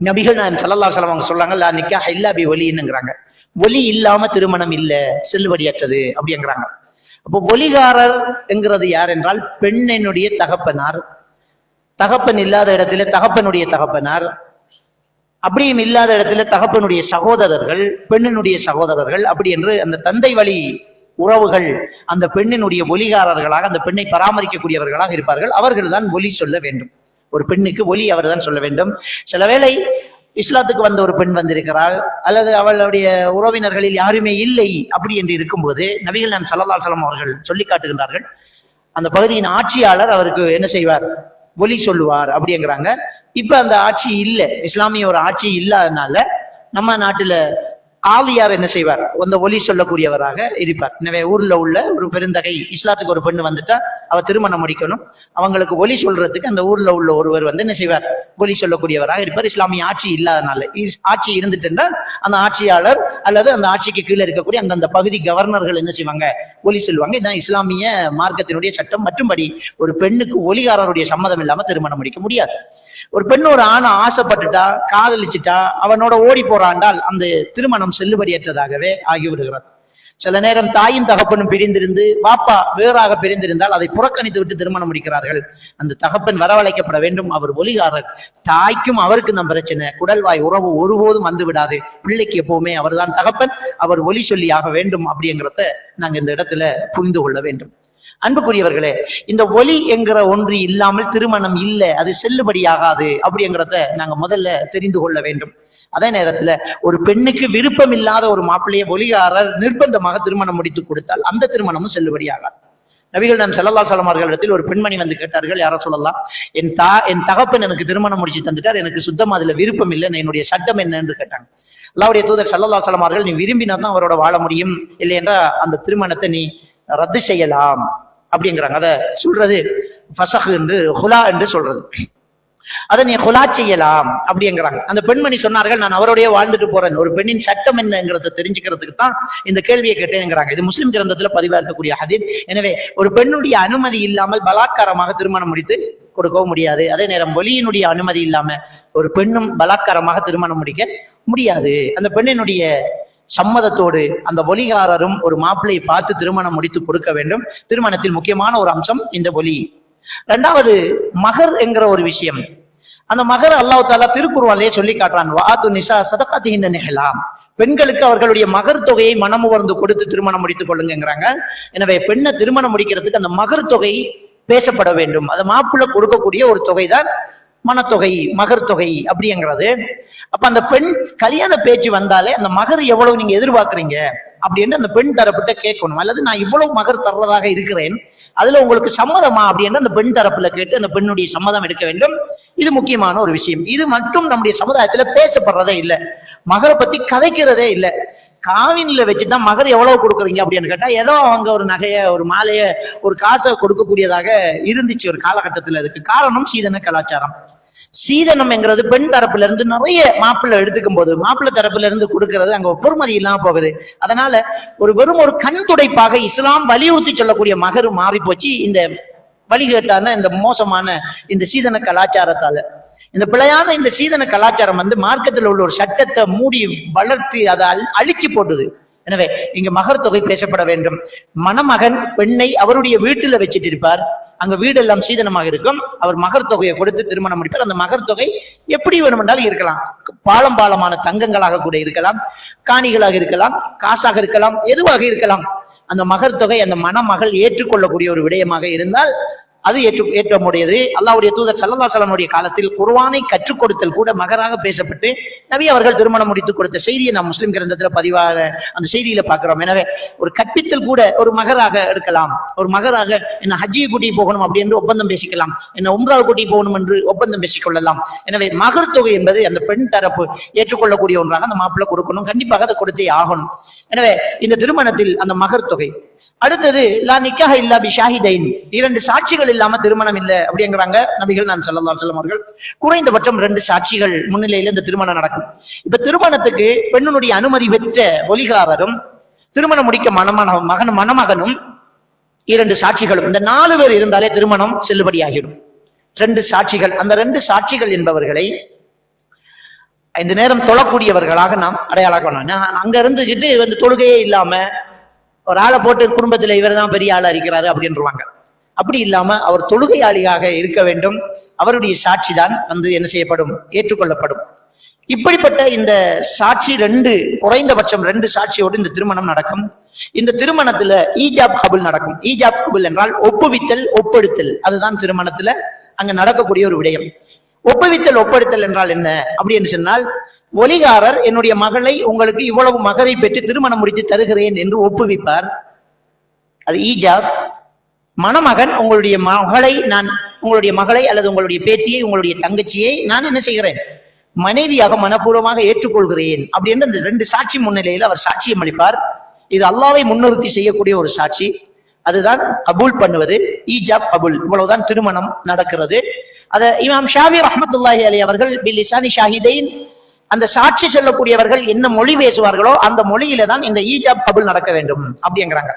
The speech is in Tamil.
நபிகள் நாயம் சல்லல்லா சலம் அவங்க சொல்றாங்க லா நிக்கா இல்லா பி ஒலின்னுங்கிறாங்க ஒலி இல்லாம திருமணம் இல்ல செல்லுபடியற்றது அப்படிங்கிறாங்க. அப்போ ஒலிகாரர் என்கிறது யார் என்றால் பெண்ணினுடைய தகப்பனார். தகப்பன் இல்லாத இடத்துல தகப்பனுடைய தகப்பனார். அப்படியும் இல்லாத இடத்துல தகப்பனுடைய சகோதரர்கள் பெண்ணினுடைய சகோதரர்கள் அப்படி என்று அந்த தந்தை வழி உறவுகள் அந்த பெண்ணினுடைய ஒலிகாரர்களாக அந்த பெண்ணை பராமரிக்கக்கூடியவர்களாக இருப்பார்கள். அவர்கள் தான் ஒலி சொல்ல வேண்டும். ஒரு பெண்ணுக்கு ஒலி அவர் தான் சொல்ல வேண்டும். சில வேளை இஸ்லாத்துக்கு வந்த ஒரு பெண் வந்திருக்கிறாள் அல்லது அவளுடைய உறவினர்களில் யாருமே இல்லை அப்படி என்று இருக்கும்போது நபிகள் நாம் சல்லா சலம் அவர்கள் சொல்லி காட்டுகின்றார்கள் அந்த பகுதியின் ஆட்சியாளர் அவருக்கு என்ன செய்வார்? ஒலி சொல்லுவார் அப்படிங்கிறாங்க இப்ப அந்த ஆட்சி இல்லை. இஸ்லாமிய ஒரு ஆட்சி இல்லாதனால நம்ம நாட்டுல ஆலியார் என்ன செய்வார்? அந்த ஒலி சொல்லக்கூடியவராக இருப்பார். எனவே ஊர்ல உள்ள ஒரு பெருந்தகை இஸ்லாத்துக்கு ஒரு பெண் வந்துட்டா அவ திருமணம் முடிக்கணும். அவங்களுக்கு ஒலி சொல்றதுக்கு அந்த ஊர்ல உள்ள ஒருவர் வந்து என்ன செய்வார்? ஒலி சொல்லக்கூடியவராக இருப்பார். இஸ்லாமிய ஆட்சி இல்லாதனால. ஆட்சி இருந்துட்டுன்னா அந்த ஆட்சியாளர் அல்லது அந்த ஆட்சிக்கு கீழே இருக்கக்கூடிய அந்தந்த பகுதி கவர்னர்கள் என்ன செய்வாங்க? ஒலி சொல்லுவாங்க. இதுதான் இஸ்லாமிய மார்க்கத்தினுடைய சட்டம். மற்றும்படி ஒரு பெண்ணுக்கு ஒலிகாரருடைய சம்மதம் இல்லாம திருமணம் முடிக்க முடியாது. ஒரு பெண் ஒரு ஆணை ஆசைப்பட்டுட்டா காதலிச்சுட்டா அவனோட ஓடி போறாண்டால் அந்த திருமணம் செல்லுபடியற்றதாகவே ஆகிவிடுகிறது சில நேரம் தாயும் தகப்பனும் பிரிந்திருந்து பாப்பா வேறாக பிரிந்திருந்தால் அதை புறக்கணித்து விட்டு திருமணம் முடிக்கிறார்கள். அந்த தகப்பன் வரவழைக்கப்பட வேண்டும். அவர் ஒலிகாரர். தாய்க்கும் அவருக்கு தான் பிரச்சனை. குடல்வாய் உறவு ஒருபோதும் வந்து விடாது. பிள்ளைக்கு எப்பவுமே அவர்தான் தகப்பன். அவர் ஒலி சொல்லி ஆக வேண்டும் அப்படிங்கிறத நாங்க இந்த இடத்துல புரிந்து கொள்ள வேண்டும். அன்புக்குரியவர்களே இந்த ஒலி என்கிற ஒன்று இல்லாமல் திருமணம் இல்லை. அது செல்லுபடியாகாது அப்படிங்கிறத நாங்க முதல்ல தெரிந்து கொள்ள வேண்டும். அதே நேரத்துல ஒரு பெண்ணுக்கு விருப்பம் இல்லாத ஒரு மாப்பிள்ளையை ஒலிகாரர் நிர்பந்தமாக திருமணம் முடித்து கொடுத்தால் அந்த திருமணமும் செல்லுபடியாகாது. நபிகள் நம் செல்லல்லா சலமார்களிடத்தில் ஒரு பெண்மணி வந்து கேட்டார்கள் யாரோ சொல்லலாம்? என் தா என் தகப்பன் எனக்கு திருமணம் முடிச்சு தந்துட்டார் எனக்கு சுத்தமா அதுல விருப்பம் இல்லை என்னுடைய சட்டம் என்ன? என்று கேட்டாங்க. அல்லாவுடைய தூதர் சல்லல்லா சலமார்கள் நீ விரும்பினா தான் அவரோட வாழ முடியும் இல்லை என்றால் அந்த திருமணத்தை நீ ரத்து செய்யலாம். அப்படிங்கிறாங்க. அதை சொல்றது ஃபசஹ் என்று ஹுலா என்று சொல்றது. அதை நீ குலா செய்யலாம் அப்படிங்கிறாங்க. அந்த பெண்மணி சொன்னார்கள் நான் அவருடைய வாழ்ந்துட்டு போறேன். ஒரு பெண்ணின் சட்டம் என்னங்கிறத தெரிஞ்சுக்கிறதுக்கு தான் இந்த கேள்வியை கேட்டேங்கிறாங்க. இது முஸ்லிம் கிரந்தத்துல பதிவாக இருக்கக்கூடிய ஹதீத் எனவே ஒரு பெண்ணுடைய அனுமதி இல்லாமல் பலாத்காரமாக திருமணம் முடித்து கொடுக்கவும் முடியாது. அதே நேரம் ஒலியினுடைய அனுமதி இல்லாம ஒரு பெண்ணும் பலாத்காரமாக திருமணம் முடிக்க முடியாது. அந்த பெண்ணினுடைய சம்மதத்தோடு அந்த ஒலிகாரரும் ஒரு மாப்பிள்ளையை பார்த்து திருமணம் முடித்து கொடுக்க வேண்டும். திருமணத்தில் முக்கியமான ஒரு அம்சம் இந்த ஒலி ரெண்டாவது மகர் என்கிற ஒரு விஷயம். அந்த மகர் அல்லாஹ் தாலா திருக்குறவாலே சொல்லி காட்டுறான். வாத்து நிசா சதகாத்தின் நிகழலாம் பெண்களுக்கு அவர்களுடைய மகர் தொகையை மனமுவர்ந்து கொடுத்து திருமணம் முடித்துக் கொள்ளுங்கிறாங்க எனவே பெண்ணை திருமணம் முடிக்கிறதுக்கு அந்த மகர் தொகை பேசப்பட வேண்டும். அது மாப்பிள்ளை கொடுக்கக்கூடிய ஒரு தொகை தான் மனத்தொகை மகர் தொகை அப்படிங்கிறது. அப்ப அந்த பெண் கல்யாண பேச்சு வந்தாலே அந்த மகர் எவ்வளவு நீங்க எதிர்பார்க்கறீங்க அப்படின்னு அந்த பெண் தரப்பிட்ட கேட்கணும். அல்லது நான் இவ்வளவு மகர் தர்றதாக இருக்கிறேன் அதுல உங்களுக்கு சம்மதமா அப்படின்னு அந்த பெண் தரப்புல கேட்டு அந்த பெண்ணுடைய சம்மதம் எடுக்க வேண்டும். இது முக்கியமான ஒரு விஷயம். இது மட்டும் நம்முடைய சமுதாயத்துல பேசப்படுறதே இல்லை. மகரை பத்தி கதைக்கிறதே இல்லை. காவின்ல வச்சுதான் மகர் எவ்வளவு கொடுக்குறீங்க அப்படின்னு கேட்டா ஏதோ அவங்க ஒரு நகைய ஒரு மாலைய ஒரு காசை கொடுக்கக்கூடியதாக இருந்துச்சு ஒரு காலகட்டத்துல. அதுக்கு காரணம் சீதன கலாச்சாரம். சீதனம் என்கிறது பெண் தரப்புல இருந்து நிறைய மாப்பிள்ளை எடுத்துக்கும் போது மாப்பிள்ளை தரப்புல இருந்து கொடுக்கறது அங்க பொறுமதி இல்லாம போகுது. அதனால ஒரு வெறும் ஒரு கண் துடைப்பாக இஸ்லாம் வலியுறுத்தி சொல்லக்கூடிய மகர் மாறி போச்சு இந்த வழி வழிகேட்டான இந்த மோசமான இந்த சீதன கலாச்சாரத்தால. இந்த பிழையான இந்த சீதன கலாச்சாரம் வந்து மார்க்கத்தில் உள்ள ஒரு சட்டத்தை மூடி வளர்த்தி அதை அழிச்சு போட்டுது. எனவே இங்க மகர் தொகை பேசப்பட வேண்டும். மணமகன் பெண்ணை அவருடைய வீட்டுல வச்சிட்டு இருப்பார். அங்க வீடெல்லாம் சீதனமாக இருக்கும். அவர் மகர் தொகையை கொடுத்து திருமணம் முடிப்பார். அந்த மகர் தொகை எப்படி வேணுமென்றாலும் இருக்கலாம். பாலம் பாலமான தங்கங்களாக கூட இருக்கலாம். காணிகளாக இருக்கலாம். காசாக இருக்கலாம். எதுவாக இருக்கலாம். அந்த மகர் தொகை அந்த மணமகள் ஏற்றுக்கொள்ளக்கூடிய ஒரு விடயமாக இருந்தால் அது ஏற்று ஏற்றமுடையது. அல்லாவுடைய தூதர் சல்லா சலனுடைய காலத்தில் குர்வானை கற்றுக் கொடுத்தல் கூட மகராக பேசப்பட்டு நபி அவர்கள் திருமணம் முடித்து கொடுத்த செய்தியை நாம் முஸ்லிம் கிரந்தத்துல பதிவாக அந்த செய்தியில பாக்குறோம் எனவே ஒரு கற்பித்தல் கூட ஒரு மகராக எடுக்கலாம். ஒரு மகராக என்ன ஹஜ்ஜியை கூட்டி போகணும் அப்படி என்று ஒப்பந்தம் பேசிக்கலாம். என்ன உம்ராவை கூட்டி போகணும் என்று ஒப்பந்தம் பேசிக்கொள்ளலாம். எனவே மகர் தொகை என்பது அந்த பெண் தரப்பு ஏற்றுக்கொள்ளக்கூடிய ஒன்றாக அந்த மாப்பிள்ளை கொடுக்கணும். கண்டிப்பாக அதை கொடுத்தே ஆகணும். எனவே இந்த திருமணத்தில் அந்த மகர் தொகை அடுத்தது லா நிக்காக இல்லா பி ஷாஹிதைன். இரண்டு சாட்சிகள் இல்லாம திருமணம் இல்லை அப்படிங்கிறாங்க நபிகள் நான் சொல்லலாம் அலைஹி அவர்கள். குறைந்தபட்சம் ரெண்டு சாட்சிகள் முன்னிலையில இந்த திருமணம் நடக்கும். இப்ப திருமணத்துக்கு பெண்ணுடைய அனுமதி பெற்ற ஒலிகாரரும் திருமணம் முடிக்க மணமன மகன் மணமகனும் இரண்டு சாட்சிகளும். இந்த நாலு பேர் இருந்தாலே திருமணம் செல்லுபடியாகிடும் ரெண்டு சாட்சிகள் அந்த ரெண்டு சாட்சிகள் என்பவர்களை இந்த நேரம் தொழக்கூடியவர்களாக நாம் அடையாளம் அங்க இருந்துகிட்டு வந்து தொழுகையே இல்லாம ஒரு ஆளை போட்டு குடும்பத்துல இவர் தான் பெரிய ஆளா இருக்கிறாரு அப்படின்றவாங்க. அப்படி இல்லாம அவர் தொழுகையாளியாக இருக்க வேண்டும். அவருடைய சாட்சி தான் வந்து என்ன செய்யப்படும்? ஏற்றுக்கொள்ளப்படும். இப்படிப்பட்ட இந்த சாட்சி ரெண்டு குறைந்தபட்சம் ரெண்டு சாட்சியோடு இந்த திருமணம் நடக்கும். இந்த திருமணத்துல ஈஜாப் கபுல் நடக்கும். ஈஜாப் கபுல் என்றால் ஒப்புவித்தல் ஒப்படுத்தல். அதுதான் திருமணத்துல அங்க நடக்கக்கூடிய ஒரு விடயம். ஒப்புவித்தல் ஒப்படுத்தல் என்றால் என்ன? அப்படின்னு சொன்னால் ஒலிகாரர் என்னுடைய மகளை உங்களுக்கு இவ்வளவு மகரை பெற்று திருமணம் முடித்து தருகிறேன் என்று ஒப்புவிப்பார். அது ஈஜாப். மணமகன் உங்களுடைய மகளை நான் உங்களுடைய மகளை அல்லது உங்களுடைய பேத்தியை உங்களுடைய தங்கச்சியை நான் என்ன செய்கிறேன்? மனைவியாக மனப்பூர்வமாக ஏற்றுக்கொள்கிறேன் அப்படின்னு இந்த ரெண்டு சாட்சி முன்னிலையில் அவர் சாட்சியம் அளிப்பார். இது அல்லாவை முன்னிறுத்தி செய்யக்கூடிய ஒரு சாட்சி. அதுதான் கபூல் பண்ணுவது. ஈஜாப் கபூல். இவ்வளவுதான் திருமணம் நடக்கிறது. அத இமாம் ஷாபி ரஹமத்துல்லாஹி அலி அவர்கள் பில்லிசானி ஷாஹிதைன் அந்த சாட்சி சொல்லக்கூடியவர்கள் என்ன மொழி பேசுவார்களோ அந்த மொழியில தான் இந்த ஈஜாப் கபுல் நடக்க வேண்டும் அப்படிங்கிறாங்க.